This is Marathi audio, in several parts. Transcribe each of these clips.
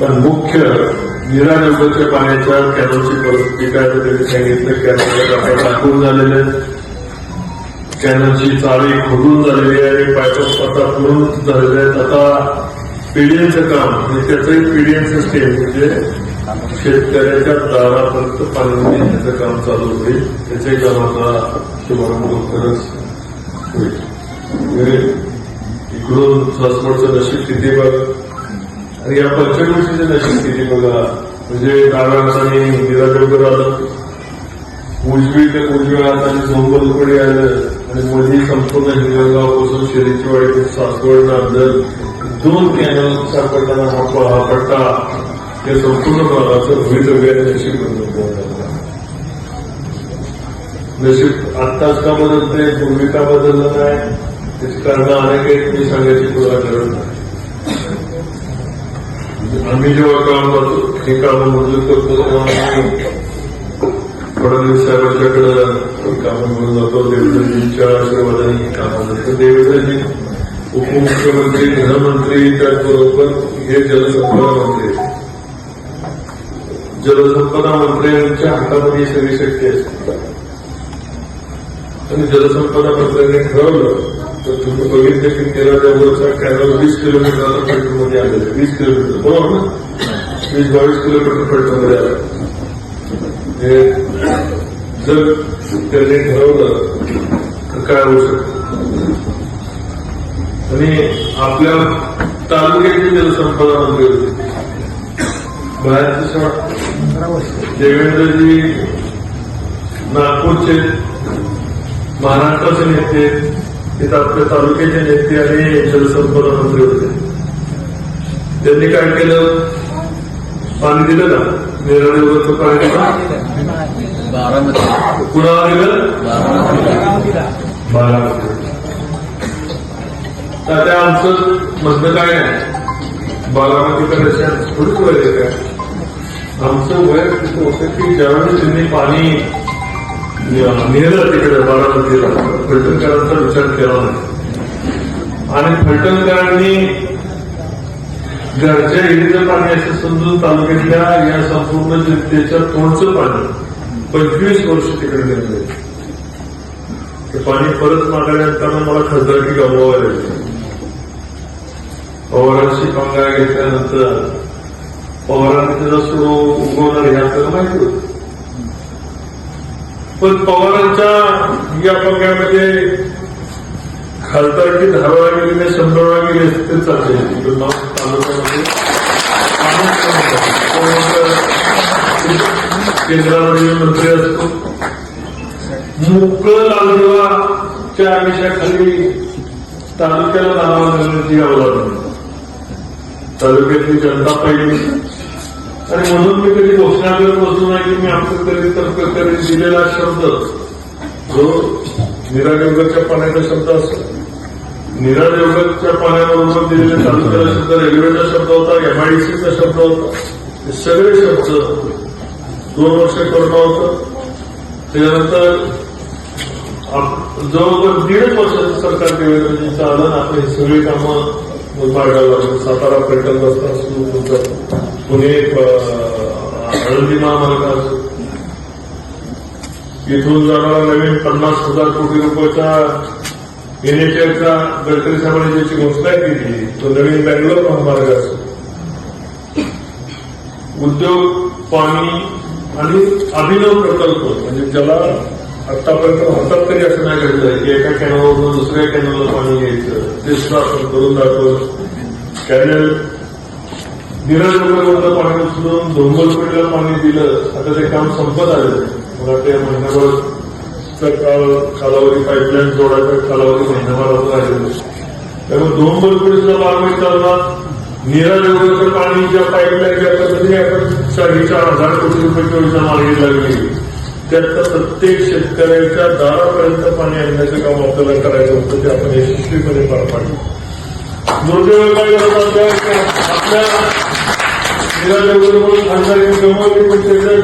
पण मुख्य निरानंदच्या पाण्याच्या कॅनलची परिस्थिती काय तर त्यांनी सांगितलं. कॅनलच्या काही टाकून झालेले आहेत. कॅनलची चाळी खोदून झालेली आहे. आणि पायपच आता पूर्ण झालेले आहेत. आता पीडीएमचं काम आणि त्याचंही पीडीएम सिस्टीम म्हणजे शेतकऱ्याच्या दारापर्यंत पाणी देण्याचं काम चालू होईल. त्याचे काम आता शुभारंभ लवकरच होईल. म्हणजे इकडून सासवडचं नशीब किती बघ. या पंचकृषीचं नशीब किती बघा म्हणजे हाताने निराजोगर आलं उजवी ते उजव्या हाताने आलं आणि संपूर्ण पासून शरीरची वाडी सासवड नांदल दोन कॅनल सापडताना हा हा पट्टा या संपूर्ण भागाचं नशीब बनवलं नशीब आत्ताच का बदलते पूर्वी का बदललं नाही त्याची कारण अनेक आहेत मी सांगायची तुला नाही आम्ही जेव्हा काम करतो हे काम मंजूर करतो तेव्हा फडणवीस साहेबांच्याकडे कामं घेऊन जातो देवेंद्रजींच्या आशीर्वादाने ही कामं जातो देवेंद्रजी उपमुख्यमंत्री गृहमंत्री त्याचबरोबर हे जलसंपदा मंत्री जलसंपदा मंत्र्यांच्या हातामध्ये सगळी शक्य असते. आणि जलसंपदा मंत्र्यांनी ठरवलं तर तुम्ही बघितले की तेरा जवळचा कॅनल वीस किलोमीटरला फलटणमध्ये आलेलं वीस किलोमीटर. बरोबर ना? वीस बावीस किलोमीटर फलटणमध्ये आलं हे जर त्यांनी ठरवलं तर काय होऊ शकतं? आणि आपल्या तालुक्याची जलसंपदा मंत्री होती. बाहेरचे देवेंद्रजी नागपूरचे महाराष्ट्राचे नेते तिथं आपल्या तालुक्याचे नेते आणि जलसंपदा मंत्री होते. त्यांनी काय केलं? पाणी दिलं ना? नेरळीवरचं पाणी दिलं. कुणाला दिलं? बारामती. त्या आमचं म्हणणं काय आहे? बारामतीकडे रशिया थोडीच वय काय आमचं वय होतं की ज्यावेळेस त्यांनी पाणी नेलं तिकडे बारामतीला फलटणकरांचा विचार केला नाही आणि फलटणकरांनी घरच्या हिरीचं पाणी असं समजून तालुक्यातल्या या संपूर्ण जनतेच्या तोंडचं पाणी पंचवीस वर्ष तिकडे नेलं ते पाणी परत मागल्यानंतर मला खासदारकी गमवावं लागली पवारांशी पंगा घेतल्यानंतर पवारांनी त्याचा सुरू उगवणार हे आपल्याला माहिती होत पण पवारांच्या या पंग्यामध्ये खासदारकी दहा गेली नाही शंभर वेळा गेली असते चालते तालुक्यामध्ये? केंद्रामध्ये मंत्री असतो. मोकळ लालदेवाच्या आमिषाखाली तालुक्याला नावा घालण्याची अवलंबन तालुक्यातली जनता पाहिजे आणि म्हणून मी कधी घोषणा करत बसलो नाही की मी आमचं कधी तर्क दिलेला शब्द जो निरादेवगरच्या पाण्याचा शब्द असतो. निरादेवगरच्या पाण्याबरोबर दिलेले तालुक्याला शब्द रेल्वेचा शब्द होता एमआयडीसीचा शब्द होता. हे सगळे शब्द दोन वर्ष करणं होतं. त्यानंतर जवळपास दीड वर्षाचं सरकार देवेंद्रजींचं आलं आणि हे सगळी कामं मार्गाला लागलो. सातारा पर्यटन रस्ता सुरू होता पुणे अं, आळंदी महामार्ग इथून जाणारा नवीन पन्नास हजार कोटी रुपयाचा एनएचएलचा गडकरी साहेबांनी ज्याची घोषणा केली तो नवीन बँगलोर महामार्ग असो उद्योग पाणी आणि अभिनव प्रकल्प म्हणजे ज्याला आतापर्यंत हातात तरी असं नाही घडलंय की एका कॅनलवरून दुसऱ्या कॅनलला पाणी घ्यायचं ते सुद्धा आपण करून दाखवलं. कॅनल निराजवरलं पाणी उचलून डोंगरपेठला पाणी दिलं. आता ते काम संपत आलं. मला ते महिन्याभर कालावधी पाईपलाईन जोडायचा कालावधी महिनाभरात राहिलेलं त्यामुळे डोंगरपेठ सुद्धा बारमाही चालला निराजवरचं पाणी ज्या पाईपलाईनच्या पद्धतीने आपण साडेचार हजार कोटी रुपये योजना मार्गी लागली त्यात प्रत्येक शेतकऱ्याच्या दारापर्यंत पाणी आणण्याचं काम आपल्याला करायचं होतं ते आपण यशस्वीपणे पार पाडलं. दुर्दैव काय आपल्या आपल्या निराजवळ खासदारी गमवली पण त्याच्या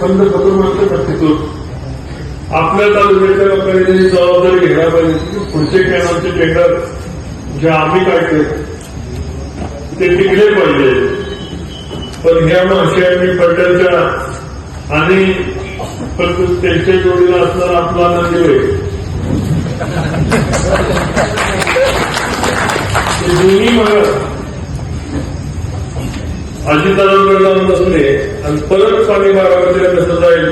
खंड आपल्या तालुक्याच्या लोकांनी जबाबदारी घ्यायला पाहिजे. पुढचे कॅनलचे टेंडर जे आम्ही काढले ते टिकले पाहिजे. पण ह्या मावशी पटेलच्या आणि त्यांच्या जोडीला असणारा आपला नंदीवय हे दोन्ही मग अजितदारांकडे जाऊन बसले आणि परत पाणी बारामतीला कसं जाईल?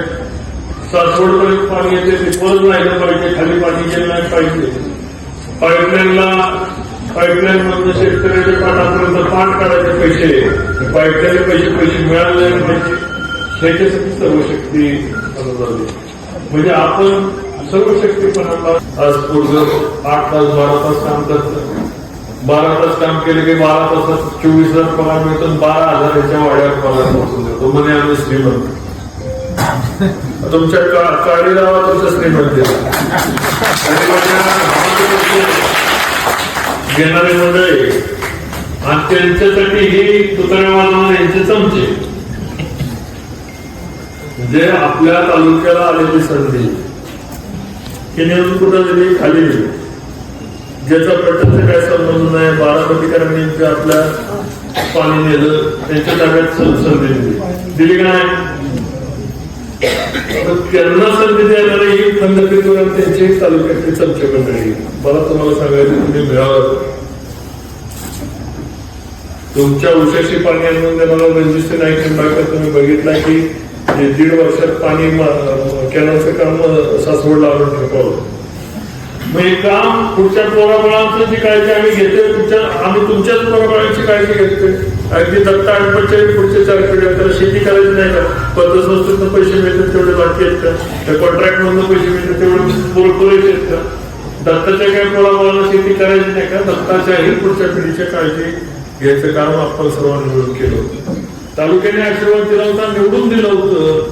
सासवडपर्यंत पाणी येते ते परत राहिलं पाहिजे खाली पाणी गेलं नाही पाहिजे. पाईपलाईनला पाईपलाईन मधून शेतकऱ्याच्या पाठापर्यंत पाठ काढायचे पैसे. पाईपलाईन पैसे पैसे मिळाले नाही पाहिजे. त्याच्यासाठी सर्व शक्ती अनुदान म्हणजे आपण सर्व शक्तीपणाला आज पूर्ण आठ तास बारा तास काम करतो बारा तास काम केले की बारा तासात चोवीस हजार पगार मिळतो बारा हजार याच्या वाड्यावर पगार पोहोचून देतो. म्हणे आम्ही श्रीमंत. तुमच्या काळी लावा तुमचं श्रीमंत आणि घेणारे मंडळी आणि त्यांच्यासाठी ही तुतड्या वाजवणारे यांचे चमचे. जे आपल्या तालुक्याला आलेली संधी की नेमून कुठं दिली खाली दिली ज्याचा प्रत्यक्ष काय संबंध नाही बारामतीकरांनी आपल्या पाणी नेलं त्यांच्या ताब्यात संधी दिली. दिली का नाही? त्यांना संधी देणारे ही खंडपीठ त्यांची तालुक्यातली चर्चा मंडळी मला तुम्हाला सांगायचं तुम्ही मिळावं तुमच्या उशाशी पाणी आणून देणारा रणजित नाईक निंबाळकर तुम्ही बघितला की दीड वर्षात पाणी कॅनलचं काम सासवडला आणून ठेवावं मग हे काम पुढच्या पोराबाळांचं जी काळजी आम्ही घेतोय पुढच्या आम्ही तुमच्याच पोराबाळांची काळजी घेतोय. अगदी दत्ता अडपटचे पुढच्या चार पिढ्या त्याला शेती करायची नाही का? पतसंस्थेतनं पैसे मिळतात तेवढे बाकी आहेत का? कॉन्ट्रॅक्ट मधून पैसे मिळतात तेवढे पुरेसे आहेत का? दत्ताच्या काही पोराबाळांना शेती करायची नाही का? दत्ताच्याही पुढच्या पिढीच्या काळजी घ्यायचं काम आपण सर्वांनी मिळून केलं होतं. तालुक्याने आशीर्वाद दिला होता निवडून दिलं होतं.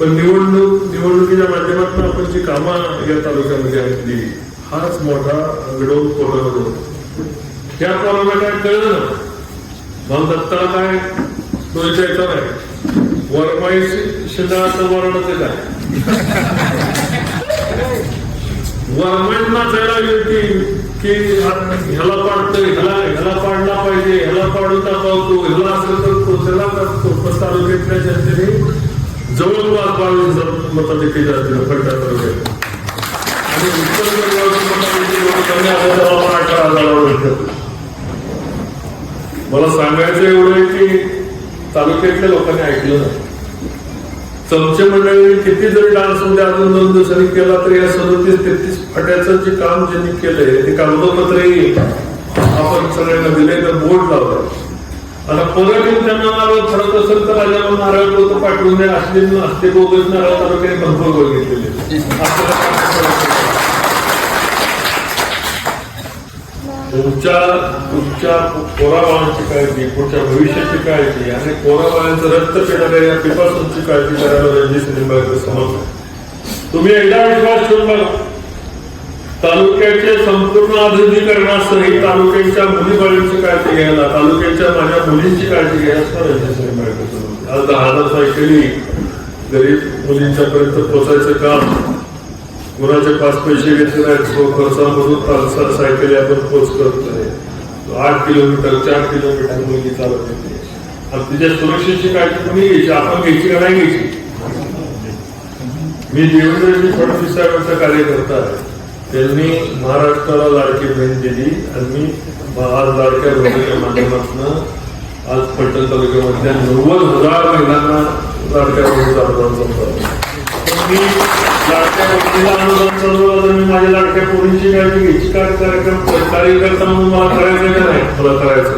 पण निवडणूक निवडणुकीच्या माध्यमातून आपण जी कामं या तालुक्यामध्ये आणली हाच मोठा विडोद कोणाला त्या कोणाला काय कळलं ना मग दत्ताला काय डोळ्याचा नाही. वरमाई शिंदळाचं वरणच ते काय? वरमाईंना नाचायला गेली की ह्याला पाडतो ह्याला ह्याला पाडला पाहिजे ह्याला पाडून दाखवतो ह्याला असं करतो त्याला करतो पण तालुक्यातल्या जनतेने जवळपास बावीस मताधिकारी असतील फलटण तालुक्यात. आणि उत्तर गोदावरी मताधिकारी कमी आले तर अठरा हजारावर मला सांगायचं एवढं आहे की तालुक्यातल्या लोकांनी ऐकलं नाही. चमचे मंडळी किती जरी डान्समध्ये अजून दोन दिवसांनी केला तरी या सदतीस तेहतीस फाट्याचं जे काम ज्यांनी केलंय ते कागदोपत्रही आपण सगळ्यांना दिले तर बोर्ड लावलं आता परत त्यांना नारळ ठरत असेल तर राजाला नारळ लोक पाठवून द्या. असले असते बोगस नारळ तालुक्याने भरपूर वर घेतलेले. काय करायचं? तुमच्या तुमच्या पोराबाळांची काळजी पुढच्या भविष्याची काळजी आणि कोराबाळांचं रक्त पिणाऱ्या या पिपासूनची काळजी करायला रणजित निंबाळकर समज तुम्ही एकदा विश्वास ठेवून बघा. तालुक्याच्या संपूर्ण आधुनिकीकरणासह तालुक्याच्या मुलीबाळींची काळजी घ्यायला तालुक्याच्या माझ्या मुलींची काळजी घ्यायला आज दहा हजार सायकली गरीब मुलींच्या पर्यंत पोहोचायचं काम कुणाचे पाच पैसे घेतले नाहीत खर्चामधून तालसा सायकली आपण पोच करतोय आठ किलोमीटर चार किलोमीटर मुलगी चालत येते आणि तिच्या सुरक्षेची काळजी तुम्ही घ्यायची? आपण घ्यायची का नाही घ्यायची? मी देवेंद्रजी फडणवीस साहेबांचा कार्यकर्ता आहे. त्यांनी महाराष्ट्राला लाडकी बहीण दिली आणि मी आज लाडक्या बहिणीच्या माध्यमातून आज पटेल तालुक्यामधल्या नव्वद हजार महिलांना लाडक्या बहिणीचा अनुदान संपवलं मी लाडक्या व्यक्तीला अनुदान चालवलं तर मी माझ्या लाडक्या पोरींची काळजी घ्यायची काय कार्यक्रम कार्यकर्ता म्हणून मला करायचं का नाही? मला करायचं.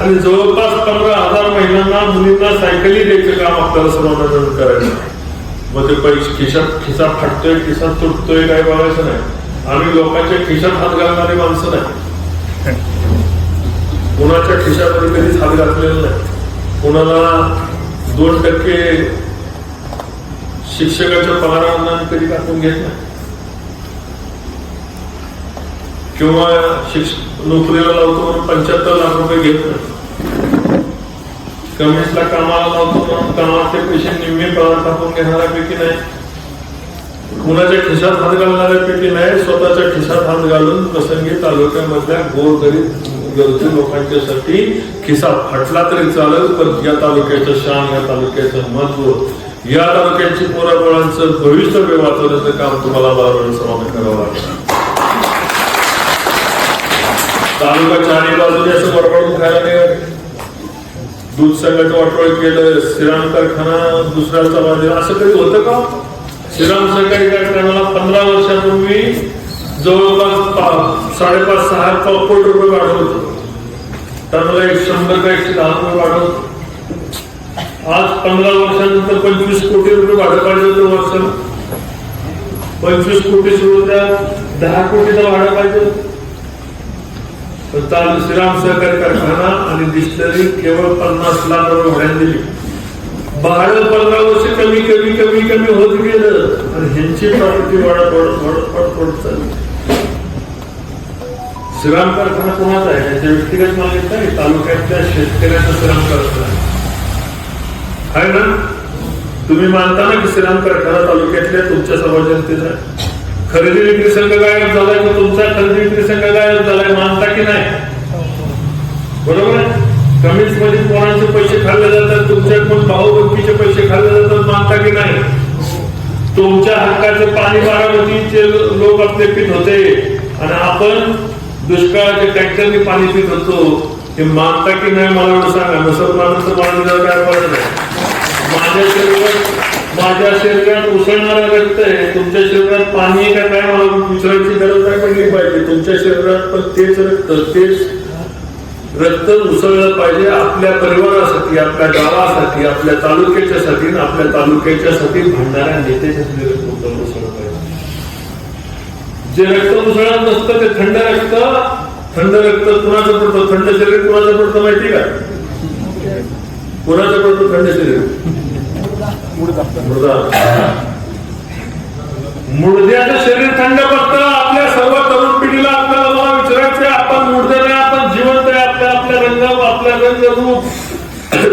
आणि जवळपास पंधरा हजार महिलांना मुलींना सायकली द्यायचं काम आपल्याला सर्वांना मिळून करायचं. मग ते पैसे खिशात खिसा फाटतोय खिसा तुटतोय काय बघायचं नाही. आम्ही लोकांच्या खिशात हात घालणारी माणसं नाही. कुणाच्या खिशामध्ये कधीच हात घातलेलं नाही. कुणाला दोन टक्के शिक्षकाच्या पगारांना कधी टाकून घेत नाही. किंवा शिक्ष नोकरीला लावतो म्हणून पंच्याहत्तर लाख रुपये घेत नाही. कमिशनला कामाला लावतो म्हणून कामाचे पैसे निम्मे पगार टाकून घेणाऱ्यापैकी नाही. कुणाच्या खिशात हात घालणाऱ्यापैकी नाही स्वतःच्या खिशात हात घालून प्रसंगी तालुक्यामधल्या गोरगरीब गरजू लोकांच्यासाठी खिसा फाटला तरी चालेल पण या तालुक्याचं शान या तालुक्याचं महत्त्व या तालुक्याची पोरापोरांचं भविष्य वाचवण्याचं काम तुम्हाला बारावडे करावं लागेल. तालुका चारी बाजूने असं बरोबर खायला नाही दूध संघाचं वाटोळ केलं श्रीराम कारखाना दुसऱ्याचा बाजार असं कधी होतं का? श्रीराम सहकारी कारखान्याला पंधरा वर्षापूर्वी जवळपास साडेपाच सहा कोटी रुपये वाढवत होतं. एक शंभर का एकशे दहा रुपये वाढवत आज पंधरा वर्षानंतर पंचवीस कोटी रुपये वाढ पाहिजे होतं वर्ष पंचवीस कोटी सुरू त्या दहा कोटीचा वाढ पाहिजे होतं. चालू श्रीराम सहकारी कारखाना आणि डिस्टरी केवळ पन्नास लाख रुपये दिली. भाडं पंधरा वर्ष कमी कमी कमी कमी होत गेलं. आणि ह्यांची प्रॉपर्टी वाढत वाढत वाढत वाढत वाढत चालली. श्रीराम कारखाना कोणाचा आहे? त्याच्या व्यक्तिगत मालकीचा आहे तालुक्यातल्या शेतकऱ्यांचा श्रीराम कारखाना आहे. ना? तुम्ही मानता ना की श्रीराम कारखाना तालुक्यातल्या तुमच्या सर्व जनतेचा आहे? खरेदी विक्री संघ गायब झालाय तर तुमचा खरेदी विक्री संघ गायब झालाय मानता की नाही? बरोबर आहे? कमीच मध्ये कोणाचे पैसे खाल्ले जातात तुमच्या पण भाऊबंदीचे पैसे खाल्ले जातात मानता की नाही? तुमच्या हक्काचे पाणी बारामतीचे लोक आपले पित होते. आणि आपण दुष्काळाच्या टँकरने पाणी पित होतो. हे मानता की नाही मला एवढं सांगा. नसत मानत काय पडत नाही. माझ्या शरीरात माझ्या शरीरात उसळणारा रक्त आहे. तुमच्या शरीरात पाणी आहे का काय मला विचारायची गरज नाही पडली पाहिजे. तुमच्या शरीरात पण तेच रक्त तेच रक्त उसळलं पाहिजे आपल्या परिवारासाठी आपल्या गावासाठी आपल्या तालुक्याच्यासाठी आणि आपल्या तालुक्याच्यासाठी भांडणाऱ्या नेत्याच्यासाठी रक्त उसळलं उसळलं पाहिजे. जे रक्त उसळत नसतं ते थंड रक्त थंड रक्त कुणाचं पडतं? थंड शरीर कुणाचं पडतं माहिती का? कुणाचं पडतं थंड शरीर? मृदा मुडद्याचं शरीर थंड फक्त आपल्या सर्व तरुण पिढीला आपल्याला मला विचारायचं आपण मुर्द्याने आपण जिवंत आहे आपल्या आपल्या रंग आपल्या रंग रूप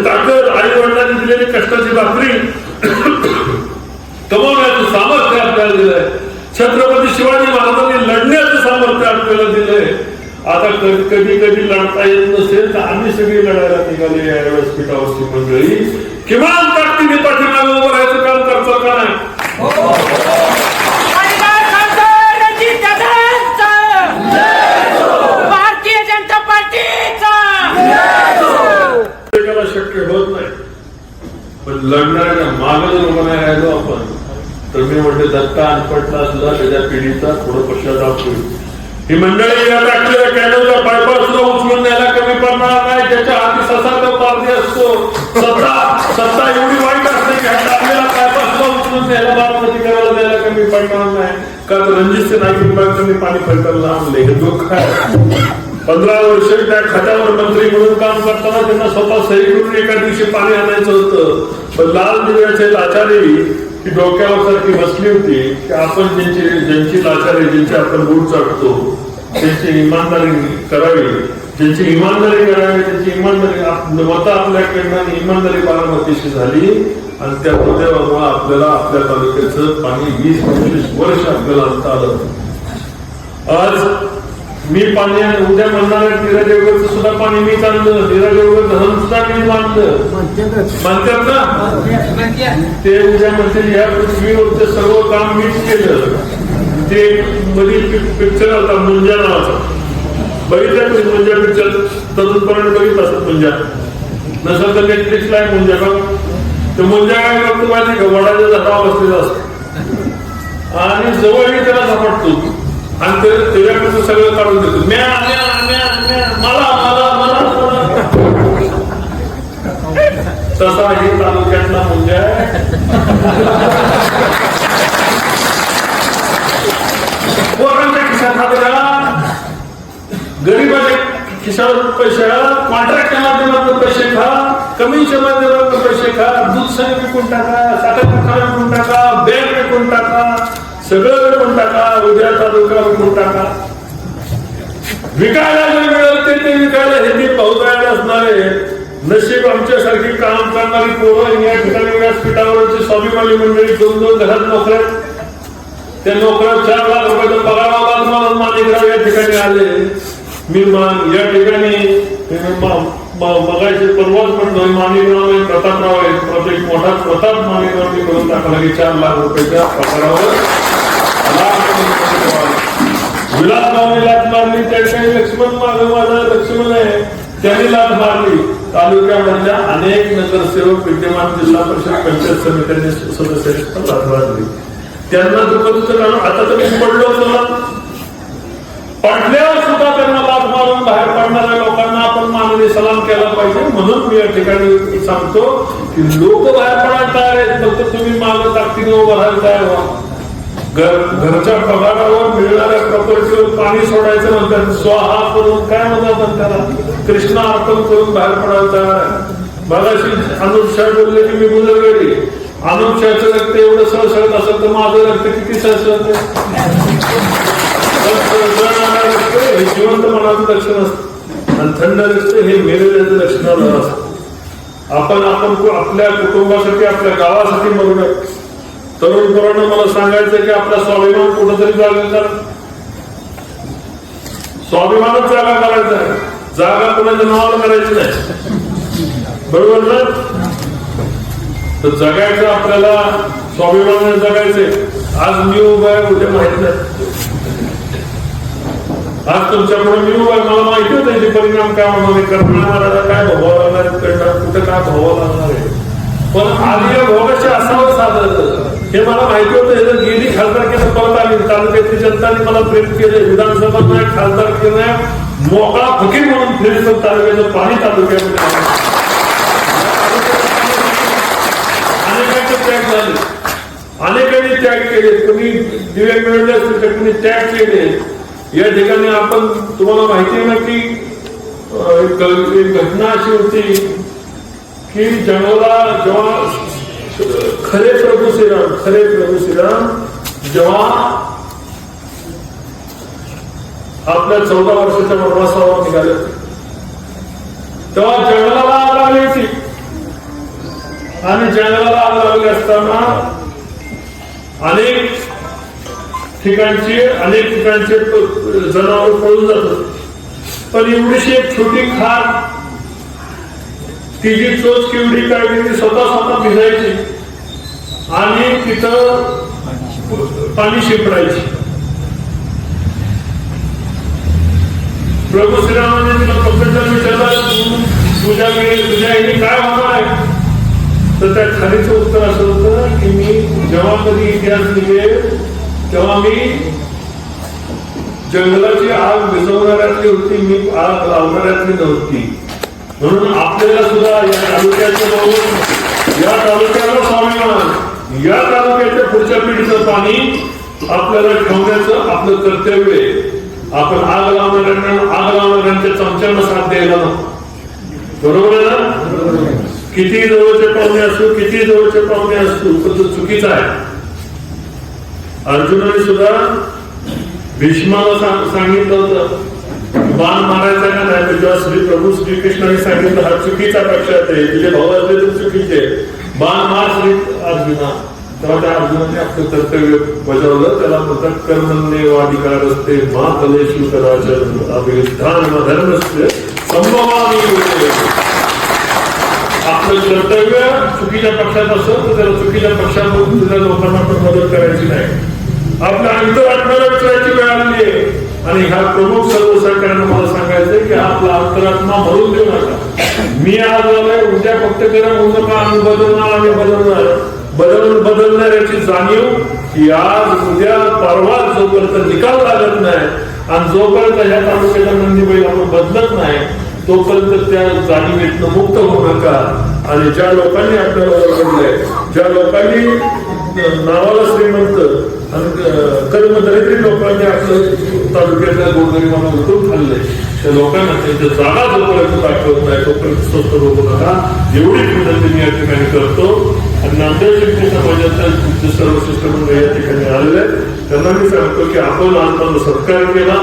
ताकद आई वडिलांनी दिलेली कष्टाची भाकरी कमवण्याचं सामर्थ्य आपल्याला दिलंय. छत्रपती शिवाजी महाराजांनी लढण्याचं सामर्थ्य आपल्याला दिलंय. आता कधी कधी कधी लढता येत नसेल तर आम्ही सगळी लढायला निघाली या व्यासपीठावरची मंडळी. किमान ताकदीने पाठीमागे भारतीय जनता पार्टीचा. शक्य होत नाही. पण लढणाऱ्या मागे जर उभं राहिलो आपण तर मी म्हणते दत्ता अनपटला सुद्धा त्याच्या पिढीचा थोडं पश्चाताप होईल. ही मंडळी या टाकलेल्या कॅनलचा बायपास सुद्धा उचलून न्यायला कमी पडणार नाही. त्याच्या हाती ससा पारधी असतो. सत्ता सत्ता एवढी वाईट असते की टाकलेला उचलून बारामती करायला कमी पडणार नाही. का तर रणजित नाईक पाणी आणले हे दुःख आहे. पंधरा वर्ष त्या खात्यावर मंत्री म्हणून काम करताना त्यांना स्वतः सही करून एका दिवशी पाणी आणायचं होतं. पण लाल दिव्याचे लाचारी ही डोक्यावर सारखी बसली होती की आपण ज्यांची ज्यांची लाचारी ज्यांची आपण बूट चढतो त्यांची इमानदारी करावी. ज्यांची इमानदारी करावी त्यांची इमानदारी आप- म्हणजे मतं आपल्याकडनं इमानदारी बारामतीशी झाली. आणि त्या दुर्दैवामुळे आपल्याला आपल्या तालुक्याचं पाणी वीस पंचवीस वर्ष आपल्याला आणता आलं. आज मी पाणी उद्या म्हणणार निरा देवगडचं सुद्धा पाणी मी आणलं निरा देवगड धरण सुद्धा मी मानलं. मानतात ना ते उद्या म्हणतील या पृथ्वीवरचं सर्व काम मीच केलं. ते मधील पिक्चर होता मुंजा नावाचा. बघितलं तुम्ही मुंजा पिक्चर तरुणपर्यंत बघितलं असत मुंजा. नसेल तर नेटफ्लिक्सला आहे मुंजा बघ. तर मुंजा काय करतो माहिती का वडाच्या झाडावर बसलेला असतो. आणि जवळ त्याला झपटतो आणि ते त्याच्याकडचं सगळं काढून देतो. म्या म्या म्या म्या मला मला मला तसा हे तालुक्यातला मुंजा. आहे गरीबाच्या खिशावर पैसे घाला कॉन्ट्रॅक्टच्या माध्यमातून पैसे खा कमीच्या माध्यमातून पैसे खा दूध सण विकून टाका साखर कारखाना विकून टाका बँक विकून टाका सगळं विकून टाका उद्या तालुका विकून टाका. विकायला जे मिळेल ते विकायला हे ते पाहुतायला असणारे नशीब आमच्यासारखी काम करणारी पोरं या ठिकाणी व्यासपीठावरची स्वाभिमानी मंडळी दोन दोन घरात नोकऱ्या त्या नोकऱ्या चार लाख रुपयाचा पगार आला या ठिकाणी आले. मी या ठिकाणी म- मगाशी परवाच म्हणतोय माणिकराव आहे प्रतापराव आहे. प्रत्येक मोठा प्रताप माणिकराव मी करून टाकला की चार लाख रुपयाच्या पगारावर. लाख रुपये विलासरावने लाच मारली त्या ठिकाणी लक्ष्मण माझं माझा लक्ष्मण आहे. त्यांनी लाच मारली. तालुक्यामधल्या अनेक नगरसेवक विद्यमान जिल्हा परिषद पंचायत समित्यांनी सदस्यांनी पण लाच मारली. त्यांना दुःख दुसरं कारण आता तर मी पडलो होतो पडल्यावर सुद्धा त्यांना लाच मारून बाहेर पडणाऱ्या लोकांना आपण मानवी सलाम केला पाहिजे. म्हणून मी या ठिकाणी सांगतो की लोक बाहेर पडायला तयार आहेत. फक्त तुम्ही मागं ताकदीने उभं राहायला तयार व्हा. घर घरच्या पगारावर मिळणाऱ्या प्रॉपर्टीवर पाणी सोडायचं म्हणतात. स्वाहा करून काय म्हणतात? त्याला कृष्णा अर्पण करून बाहेर पडायला तयार आहे मगाशी अनुप शाह बोलले की मी गुजरगडी अनुप शाहचं रक्त एवढं सळसळत असेल तर माझं रक्त किती सळसळत हे जिवंत मनाचं लक्षण असतं आणि थंड रक्त हे मेलेल्याचं लक्षण असतं आपण आपण आपल्या कुटुंबासाठी आपल्या गावासाठी मरू नये तरुण पोरांना मला सांगायचं की आपला स्वाभिमान कुठंतरी जागा स्वाभिमानच जागा करायचा आहे जागा कोणाच्या नावाला करायची नाही. बरोबर ना? तर जगायचं आपल्याला स्वाभिमानाने जगायचे आज मी उभा आहे उद्या माहीत नाही. आज तुमच्यामुळे मी उभा मला माहिती होतं त्याचे परिणाम काय होणार आहे? करणाऱ्याला काय भोगावं लागणार आहे, करणार कुठं काय भोगावं लागणार आहे? पण आधी या भोगाशी असावं साधं. हे मला माहिती होतं हे जर गेली खासदार केलं परत आली. तालुक्यातली जनताने मला प्रेम केले. विधानसभा नाही खासदार केलं नाही. मोकळा फकीर म्हणून फिरतो तालुक्याचं पाणी तालुक्यामध्ये अनेकांचे त्याग झाले. अनेकांनी त्याग केले. तुम्ही दिवे मिळवले असतील तर तुम्ही त्याग केले. या ठिकाणी आपण तुम्हाला माहिती आहे ना की घटना अशी होती की जंगला जेव्हा खरे प्रभू श्रीराम खरे प्रभू श्रीराम जेव्हा आपल्या चौदा वर्षाच्या वनवासावर निघाले तेव्हा जंगलाला आग लागली होती. आणि जंगलाला आग लागली असताना अनेक ठिकाणचे अनेक ठिकाणचे जनावर पळून जातात. पण एवढीशी एक छोटी खार तिची चोच केवढी काढली ती स्वतः स्वतः भिजायची. आणि तिथं पाणी शिपडायची. प्रभू श्रीरामाने तिला पकडलं विचारला तुझ्या वेळी तुझ्या इथे काय होणार आहे? तर त्या खालीचं उत्तर असं होतं की मी जेव्हा कधी इतिहास लिहिले तेव्हा मी जंगलाची आग विझवणाऱ्यातली होती मी आग लावणाऱ्यातली नव्हती. म्हणून आपल्याला सुद्धा या तालुक्याचं बघून या तालुक्याला स्वाभिमान या तालुक्याच्या पुढच्या पिढीचं पाणी आपल्याला ठेवण्याचं आपलं कर्तव्य आहे. आपण आग लावणाऱ्यांना आग लावणाऱ्यांच्या चमच्यानं साथ द्यायला बरोबर आहे ना? किती जवळचे पाहुणे असू किती जवळचे पाहुणे असू पण तो चुकीचा आहे. अर्जुनाने सुद्धा भीष्माला सांगितलं होतं. बाण मारायचा का नाही? तर जेव्हा श्री प्रभू श्रीकृष्णाने सांगितलं हा चुकीचा पक्षात आहे तुझे भाऊ असले तर चुकीचे बाण मार श्री अर्जुना. तेव्हा त्या अर्जुनाने आपलं कर्तव्य बजावलं. त्याला म्हणतात कर्मने वाधिकार असते मा कलेशू कदाचन अभिधान धर्मस्य संभवामी आपलं कर्तव्य चुकीच्या पक्षात असेल तर त्याला चुकीच्या पक्षामधून तुझ्या लोकांना पण मदत करायची नाही. आपल्या अंतरात्म्याला विचारायची वेळ आलेली आहे. आणि ह्या प्रमुख सर्वसाधारण मला सांगायचंय की आपला अंतरात्मा भरून देऊ नका. मी आज आलोय उद्या फक्त गरम होऊ नका आम्ही बदलणार आम्ही बदलणार. बदल बदलणाऱ्याची जाणीव की आज उद्या परवा जोपर्यंत निकाल लागत नाही आणि जोपर्यंत ह्या तालुक्याच्या नंदीबाई आपण बदलत नाही तोपर्यंत त्या जाणीवेतनं मुक्त होऊ नका. आणि ज्या लोकांनी आपल्याला ओळखलंय ज्या लोकांनी नावाला श्रीमंत आणि कर्मदरिद्री लोकांनी आपलं तालुक्यातल्या गोरगरिबांना उतरून खाल्लंय. त्या लोकांना त्यांच्या जागा जोपर्यंत दाखवत नाही तोपर्यंत स्वस्त बघू नका. एवढी विनंती मी या ठिकाणी करतो आणि नांदेड शिक्षण समाजाच्या जे सर्व शिष्टमंडळ या ठिकाणी आलेले आहेत त्यांना मी सांगतो की आपण आज सत्कार केला.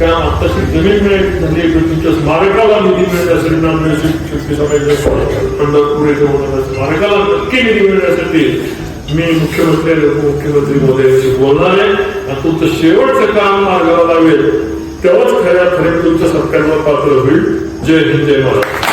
का आत्ताशी जमीन मिळाली झाली आहे, म्हणजे तुमच्या स्मारकाला निधी मिळण्यासाठी नांदेड शिक्षण समाजाच्या पंढरपूर येथे होणाऱ्या स्मारकाला नक्की निधी मिळण्यासाठी मी मुख्यमंत्री आणि उपमुख्यमंत्री मोदयांशी बोलणार आहे आणि तुमचं शेवटचं काम मार्गाला लावेल तेव्हाच खऱ्या खरे तुमचं सरकारला पात्र होईल जय हिंद जय महाराष्ट्र